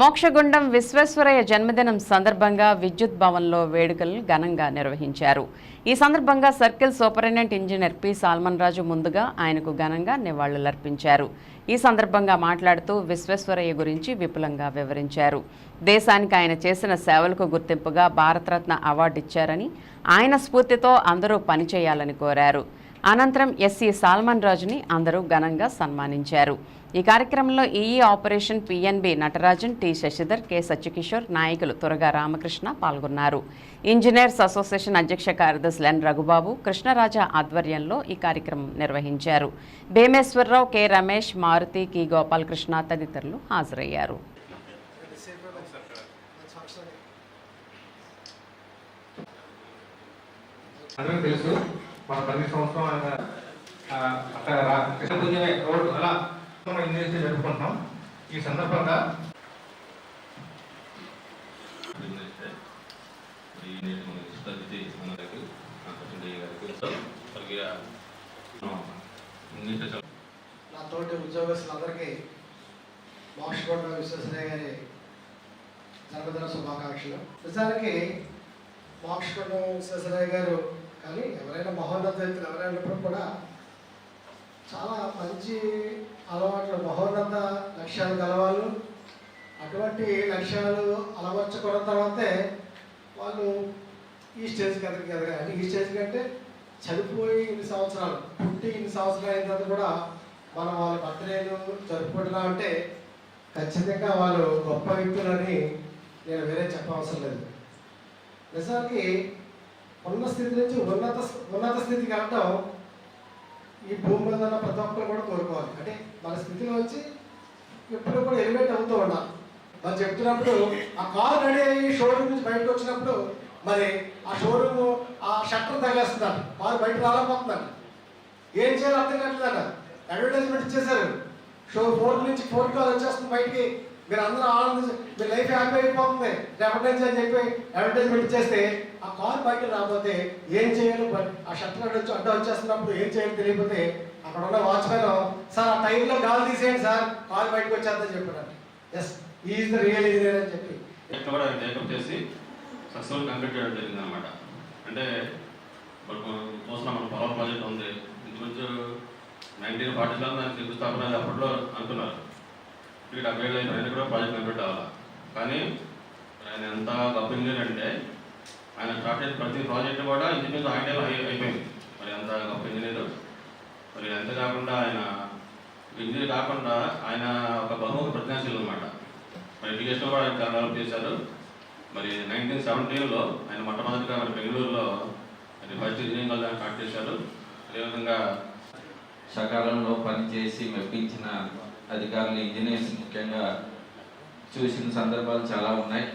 మోక్షగుండం విశ్వేశ్వరయ్య జన్మదినం సందర్భంగా విద్యుత్ భవన్లో వేడుకలు ఘనంగా నిర్వహించారు. ఈ సందర్భంగా circle superintendent engineer P. Salman Raju ముందుగా ఆయనకు ఘనంగా నివాళులర్పించారు. ఈ సందర్భంగా మాట్లాడుతూ విశ్వేశ్వరయ్య గురించి విపులంగా వివరించారు. దేశానికి ఆయన చేసిన సేవలకు గుర్తింపుగా భారతరత్న అవార్డు ఇచ్చారని ఆయన స్ఫూర్తితో అందరూ పనిచేయాలని కోరారు. అనంతరం ఎస్సీ సాల్మన్ రాజుని అందరూ ఘనంగా సన్మానించారు. ఈ కార్యక్రమంలో EE operation PNB Natarajan T Sasidhar K Satyakishore నాయకులు తురగా రామకృష్ణ పాల్గొన్నారు. ఇంజనీర్స్ అసోసియేషన్ అధ్యక్ష కార్యదర్శి ఎన్ రఘుబాబు కృష్ణరాజ ఆధ్వర్యంలో ఈ కార్యక్రమం నిర్వహించారు. భీమేశ్వరరావు కె రమేష్ మారుతి కి గోపాలకృష్ణ తదితరులు హాజరయ్యారు. తెలుసు మన ప్రతి సంవత్సరం ఆయన అక్కడ రా- కృష్ణ రోడ్డు అలా మనం ఇంజనీర్స్ జరుపుకుంటున్నాం. ఈ సందర్భంగా నా తోటి ఉద్యోగస్తులందరికీ మోక్షకోట విశ్వేశ్వరయ్య గారి జన్మదిన శుభాకాంక్షలు. నిజానికి మోక్షకోట విశ్వేశ్వరయ్య గారు కానీ ఎవరైనా మహోన్నత వ్యక్తులు ఎవరైనప్పుడు కూడా చాలా మంచి అలవాట్లు మహోన్నత లక్ష్యాలు గలవాళ్ళు. అటువంటి లక్ష్యాలు అలవర్చుకున్న తర్వాతే వాళ్ళు ఈ స్టేజ్కి కదా ఎదగాలి. ఈ స్టేజ్ కంటే చనిపోయి ఇన్ని సంవత్సరాలు పుట్టి ఇన్ని సంవత్సరాలు అయిన తర్వాత కూడా మనం వాళ్ళ బర్త్డేలు జరుపుకుంటున్నాం అంటే ఖచ్చితంగా వాళ్ళు గొప్ప వ్యక్తులని నేను వేరే చెప్పవసరం లేదు. నిజానికి ఉన్న స్థితి నుంచి ఉన్నత ఉన్నత స్థితికి వెళ్ళటం ఈ భూమి మీద ఉన్న ప్రతి ఒక్కరు కూడా కోరుకోవాలి. అంటే మన స్థితిలో వచ్చి ఎప్పుడు కూడా ఎలివేట్ అవుతూ ఉండాలి. మనం చెప్తున్నప్పుడు ఆ కారు రెడీ అయ్యి షోరూమ్ నుంచి బయటకు వచ్చినప్పుడు మరి ఆ షోరూమ్ ఆ షట్టర్ తగిలేస్తున్నారు. కారు బయట రాలేకపోతున్నారు. ఏం చేయాలో అర్థం కావట్లేదన్న అడ్వర్టైజ్మెంట్ ఇచ్చేశారు. షో ఫోన్ నుంచి ఫోన్ కాల్ వచ్చేస్తుంది బయటికి. మీరు అందరూ ఆనందించి మీ లైఫ్ హ్యాపీ అయిపోతుంది. రేపటి అని చెప్పి అడ్వర్టైజ్మెంట్ ఇచ్చేస్తే ఆ కాల్ బయట రాకపోతే ఏం చేయాలి? ఆ షట్టర్ అడ్డు వచ్చి అడ్డు వచ్చేస్తున్నప్పుడు ఏం చేయాలి తెలియకపోతే అక్కడ ఉన్న వాచ్మెన్ సార్ ఆ టైర్లో గాలి తీసేయండి సార్ కాల్ బయటకు వచ్చేద్దని చెప్పాడు. Yes is the real engineer అని చెప్పి. ఎక్కడ కూడా ఆయన చేసి సక్సెస్ఫుల్ కంప్లీట్ చేయడం జరిగింది అనమాట అంటే చూస్తున్నాం మన పవర్ ప్రాజెక్ట్ ఉంది. ఇంచుమించు నైన్టీన్ ఫార్టీలో దానికి శంకుస్థాపన అప్పట్లో అనుకున్నారు. ఇక్కడ డెబ్బై అయిన అయిపోయినా కూడా ప్రాజెక్ట్ కంప్లీట్ అవ్వాలి? కానీ ఆయన ఎంత గొప్ప ఇంజనీర్ అంటే ఆయన స్టార్ట్ చేసిన ప్రతి ప్రాజెక్ట్ కూడా ఇంజనీర్ ఆయన అయిపోయింది. మరి అంత గొప్ప ఇంజనీర్ మరి ఎంత కాకుండా ఆయన ఇంజనీర్ కాకుండా ఆయన ఒక బహుముఖ ప్రజ్ఞాశీలు అనమాట మరి ఎడ్యుకేషన్ కూడా ఆయన డెవలప్ చేశారు. మరి నైన్టీన్ సెవెంటీన్లో ఆయన మొట్టమొదటిగా మరి బెంగళూరులో మరి ఫస్ట్ ఇంజనీరింగ్ కాలేజ్ స్టార్ట్ చేశారు. అదేవిధంగా సకాలంలో పనిచేసి మెప్పించిన అధికారులు ఇంజనీర్స్ ముఖ్యంగా చూసిన సందర్భాలు చాలా ఉన్నాయి.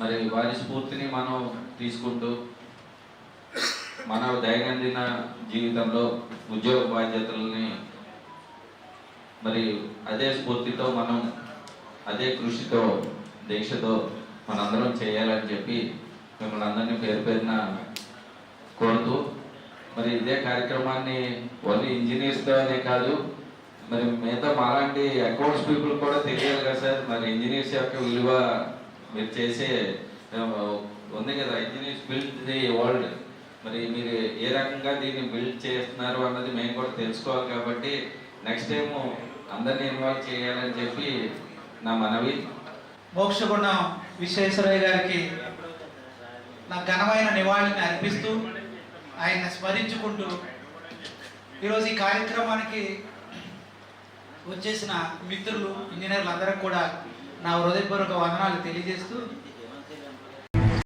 మరి వారి స్ఫూర్తిని మనం తీసుకుంటూ మన దైనందిన జీవితంలో ఉద్యోగ బాధ్యతలని మరి అదే స్ఫూర్తితో మనం అదే కృషితో దీక్షతో మనందరం చేయాలని చెప్పి మిమ్మల్ని అందరినీ పేరు పేరున కోరుతూ మరి ఇదే కార్యక్రమాన్ని ఓన్లీ ఇంజనీర్స్తోనే కాదు మరి మిగతా మాలాంటి అకౌంట్స్ పీపుల్ కూడా తెలియాలి కదా సార్. మరి ఇంజనీర్స్ యొక్క విలువ మీరు చేసే ఉంది కదా ఇంజనీర్స్ బిల్డ్ ది వరల్డ్ మరి మీరు ఏ రకంగా దీన్ని బిల్డ్ చేస్తున్నారు అన్నది మేము కూడా తెలుసుకోవాలి కాబట్టి నెక్స్ట్ టైం అందరినీ ఇన్వాల్వ్ చేయాలని చెప్పి నా మనవి. మోక్షగుణం విశ్వేశ్వరయ్య గారికి నా ఘనమైన నివాళిని అర్పిస్తూ ఆయన స్మరించుకుంటూ ఈరోజు ఈ కార్యక్రమానికి వచ్చేసిన మిత్రులు ఇంజనీర్లు అందరికి కూడా నా హృదయపూర్వక వందనాలు తెలియజేస్తూ